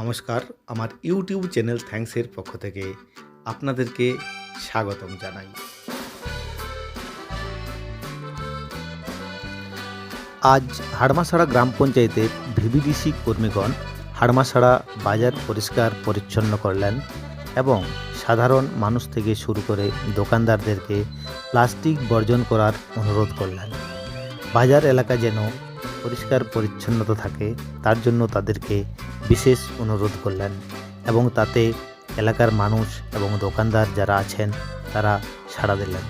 নমস্কার, আমার YouTube channel থ্যাঙ্কসের পক্ষ থেকে আপনাদেরকে স্বাগতম জানাই। আজ হাড়মাসাড়া গ্রাম পঞ্চায়েতের ভিভিডিসি কর্মীগণ হাড়মাসাড়া বাজার পরিষ্কার পরিচ্ছন্ন করলেন এবং সাধারণ মানুষ থেকে শুরু করে দোকানদারদেরকে প্লাস্টিক বর্জন করার অনুরোধ করলেন। বাজার এলাকা যেন পরিষ্কার পরিচ্ছন্নতা থাকে, তার জন্য তাদেরকে বিশেষ অনুরোধ করলেন এবং তাতে এলাকার মানুষ এবং দোকানদার যারা আছেন, তারা সাড়া দিলেন।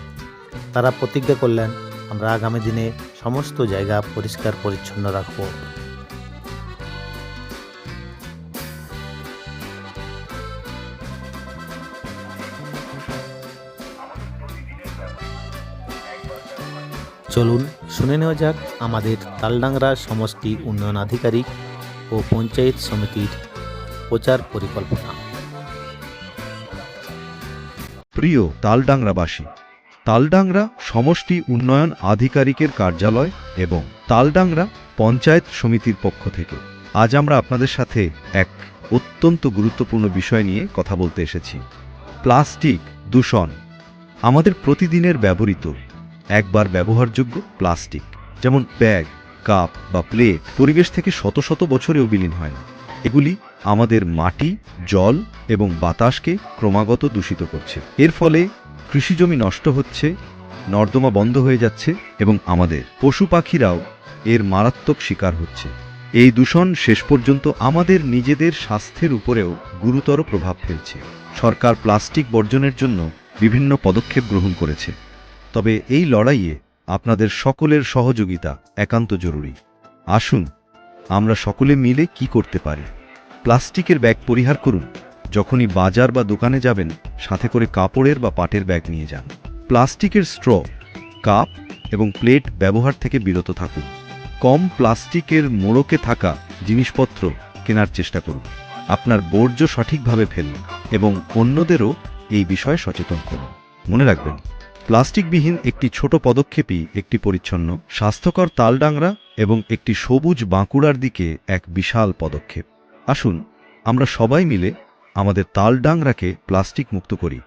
তারা প্রতিজ্ঞা করলেন, আমরা আগামী দিনে সমস্ত জায়গা পরিষ্কার পরিচ্ছন্ন রাখব। চলুন শুনে নেওয়া যাক আমাদের তালডাংরা সমষ্টি উন্নয়ন আধিকারিক ও পঞ্চায়েত সমিতির প্রচার পরিকল্পনা। প্রিয় তালডাংরাবাসী, তালডাংরা সমষ্টি উন্নয়ন আধিকারিকের কার্যালয় এবং তালডাংরা পঞ্চায়েত সমিতির পক্ষ থেকে আজ আমরা আপনাদের সাথে এক অত্যন্ত গুরুত্বপূর্ণ বিষয় নিয়ে কথা বলতে এসেছি। প্লাস্টিক দূষণ, আমাদের প্রতিদিনের ব্যবহৃত, একবার ব্যবহারযোগ্য প্লাস্টিক, যেমন ব্যাগ। কাপ বা প্লেট পরিবেশ থেকে শত শত বছরেও বিলীন হয় না। এগুলি আমাদের মাটি, জল এবং বাতাসকে ক্রমাগত দূষিত করছে। এর ফলে কৃষিজমি নষ্ট হচ্ছে, নর্দমা বন্ধ হয়ে যাচ্ছে এবং আমাদের পশু পাখিরাও এর মারাত্মক শিকার হচ্ছে। এই দূষণ শেষ পর্যন্ত আমাদের নিজেদের স্বাস্থ্যের উপরেও গুরুতর প্রভাব ফেলছে। সরকার প্লাস্টিক বর্জনের জন্য বিভিন্ন পদক্ষেপ গ্রহণ করেছে। তবে এই লড়াইয়ে আপনাদের সকলের সহযোগিতা একান্ত জরুরি। আসুন, আমরা সকলে মিলে কি করতে পারি? প্লাস্টিকের ব্যাগ পরিহার করুন। যখনই বাজার বা দোকানে যাবেন, সাথে করে কাপড়ের বা পাটের ব্যাগ নিয়ে যান। প্লাস্টিকের স্ট্র, কাপ এবং প্লেট ব্যবহার থেকে বিরত থাকুন। কম প্লাস্টিকের মোড়কে থাকা জিনিসপত্র কেনার চেষ্টা করুন। আপনার বর্জ্য সঠিকভাবে ফেলুন এবং অন্যদেরও এই বিষয়ে সচেতন করুন। মনে রাখবেন প্লাস্টিকবিহীন একটি ছোট পদক্ষেপই একটি পরিচ্ছন্ন, স্বাস্থ্যকর তালডাংরা এবং একটি সবুজ বাঁকুড়ার দিকে এক বিশাল পদক্ষেপ। আসুন, আমরা সবাই মিলে আমাদের তালডাংরাকে প্লাস্টিক মুক্ত করি।